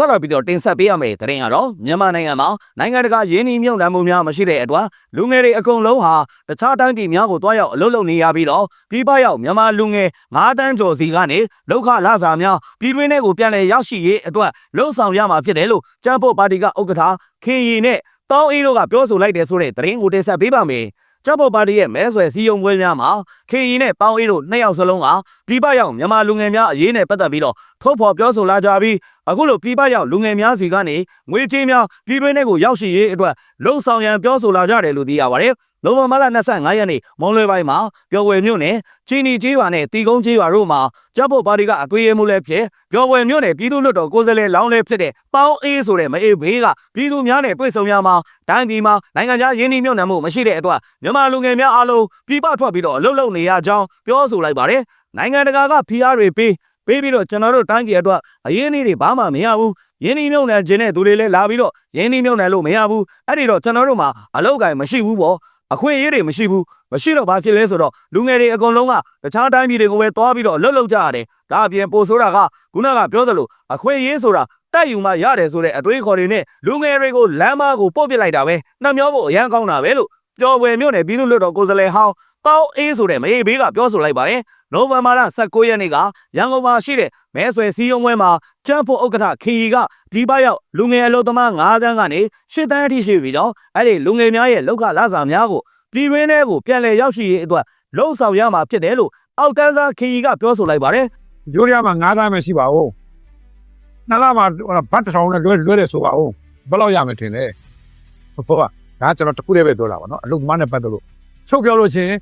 ဆက်လက်ပြီးတော့တင်ဆက်ပေးရမယ့်သတင်းကတော့မြန်မာနိုင်ငံမှာနိုင်ငံတကာရင်းနှီးမြှုပ်နှံမှုများမရှိတဲ့အတွက်လူငယ်တွေအကုန်လုံးဟာတခြားတိုင်းပြည်များကိုတွားရောက်အလုပ်လုပ်နေရပြီးတော့ပြည်ပရောက်မြန်မာလူငယ်9တန်းကျော်စီကနေလောက်ခလာစာများပြည်တွင်းထဲကိုပြန်လည်ရောက်ရှိရေးအတွက်လှုံ့ဆော်ရမှာဖြစ်တယ်လို့ကျန်းဖို့ပါတီကဥက္ကဋ္ဌခင်ရီနဲ့တောင်းအေးတို့ကပြောဆိုလိုက်တယ်ဆိုတဲ့သတင်းကိုတင်ဆက်ပေးပါမယ်ကျပ်ပေါ်ပါတီရဲ့မဲဆွယ်စည်းရုံးပွဲများမှာခင်ရီနဲ့ပေါင်းအေးတို့နှစ်ယောက်စလုံးကပြည်ပရောက်မြန်မာလူငယ်များအရေးနဲ့ပတ်သက်ပြီးတော့ထုတ်ဖော်ပြောဆိုလာကြပြီးအခုလိုပြည်ပရောက်လူငယ်များစီကနေငွေကြေးများပြည်တွင်းထဲကိုရောက်ရှိရေးအတွက်လှုံ့ဆော်ရန်ပြောဆိုလာကြတယ်လို့သိရပါတယ်။နိုဝင်ဘာလ25ရက်နေ့မွန်လွယ်ပိုင်းမှာပျော်ဝယ်မြို့နယ်ချီနီကျေးရွာနဲ့တီကုန်းကျေးရွာတို့မှာကျပ်ဖို့ပါတီကအသွေးရမှုလည်းဖြစ်ပျော်ဝယ်မြို့နယ်ပြည်သူ့လွှတ်တော်ကိုယ်စားလှယ်လောင်းလည်းဖြစ်တဲ့ပေါင်းအေးဆိုတဲ့မအေးဘေးကပြည်သူများနဲ့တွေ့ဆုံများမှာတိုင်းပြည်မှာနိုင်ငံခြားရင်းနှီးမြှုပ်နှံမှုမရှိတဲ့အတွက်မြန်မာလူငယ်များအားလုံးပြည်ပထွက်ပြီးတော့အလုပ်လုပ်နေရကြောင်းပြောဆိုလိုက်ပါတယ်။နိုင်ငံတကာကဖိအားတွေပေး ပေးပြီးတော့ကျွန်တော်တို့တိုင်းပြည်အတွက်အရေးနေတွေဘာမှမရဘူးရင်းနှီးမြှုပ်နှံခြင်းတဲ့သူတွေလည်းလာပြီးတော့ရင်းနှီးမြှုပ်နှံလို့မရဘူးအဲ့ဒီတော့ကျွန်တော်တို့မှာအလောက်ကိုင်မရှိဘူးပေါ့အခွင့်အရေးတွေမရှိဘူးမရှိတော့ဘာဖြစ်လဲဆိုတော့လူငယ်တွေအကုန်လုံးကတခြားတိုင်းပြည်တွေကိုပဲသွားပြီးတော့အလုပ်လုပ်ကြရတယ်ဒါအပြင်ပို့ဆိုတာကခုနကပြောသလိုအခွင့်အရေးဆိုတာတက်ယူမှရတယ်ဆိုတဲ့အတွေးခေါ်တွေနဲ့လူငယ်တွေကိုလမ်းမကိုပို့ပစ်လိုက်တာပဲနှမျောဖို့အရန်ကောင်းတာပဲလို့ပျော်ဝယ်မြို့နယ်ပြည်သူ့လွှတ်တော်ကိုယ်စားလှယ်ဟောင်း တောင်းအေးဆိုတဲ့မအေးဘေးကပြောဆိုလိုက်ပါတယ်နိုဝင်ဘာလ19ရက်နေ့ကရန်ကုန်မှာရှိတဲ့မဲဆွယ်စည်းရုံးပွဲမှာကျန်းဖို့ဥက္ကဋ္ဌခီရီကဒီပရောက်လူငယ်အလုပ်သမား9တန်းကနေ10တန်းအထိရှိပြီးတော့အဲ့ဒီလူငယ်များရဲ့လောက်ခလာစာများကိုပြည်တွင်းထဲကိုပြန်လည်ရောက်ရှိရေးအတွက်လှုံ့ဆော်ရမှာဖြစ်တယ်လို့အောက်တန်းစားခီရီကပြောဆိုလိုက်ပါတယ်ဂျိုးရီးယားမှာ9သားမရှိပါဘူးနှစ်လမှာဟိုဘတ်တစ်ထောင်နဲ့လွဲလွဲတယ်ဆိုပါဦးဘယ်လောက်ရမယ်ထင်လဲဟုတ်ပါဒါကျွန်တော်တခုတည်းပဲပြောတာပါနော်အလုပ်သမားနဲ့ပတ်သက်လို့ချုပ်ပြောလို့ချင်း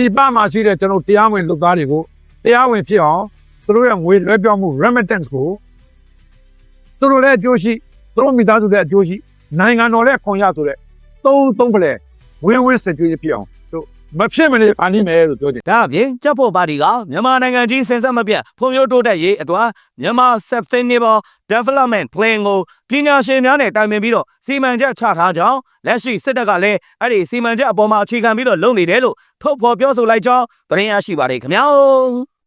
ဒီပမှာရှိတဲ့ကျွန်တော်တရားဝင်လုပ်သားတွေကိုတရားဝင်ဖြစ်အောင်သူတို့ရဲ့ငွေလွှဲပြောင်းမှု remittance ကိုသူတို့လည်းအကျိုးရှိသူတို့မိသားစုလည်းအကျိုးရှိနိုင်ငံတော်လည်းခွန်ရဆိုတဲ့သုံးသုံးဖလဲဝင်းဝင်းစကြွေးဖြစ်အောင်တို့ မဖြစ်မနေပါနေမယ်လို့ပြောတယ်ဒါအပြင်ကျပ်ဖို့ပါတီကမြန်မာနိုင်ငံကြီးစင်ဆက်မပြတ်ဖွံ့ဖြိုးတိုးတက်ရေးအတွက်မြန်မာ Sustainable Development Plan ကိုပညာရှင်များနဲ့တိုင်ပင်ပြီးတော့စီမံချက်ချထားကြောင်းလက်ရှိစစ်တပ်ကလည်းအဲ့ဒီစီမံချက်အပေါ်မှာအခြေခံပြီးတော့လုပ်နေတယ်လို့ထုတ်ဖော်ပြောဆိုလိုက်ကြောင်းသတင်းရရှိပါတယ်ခင်ဗျာ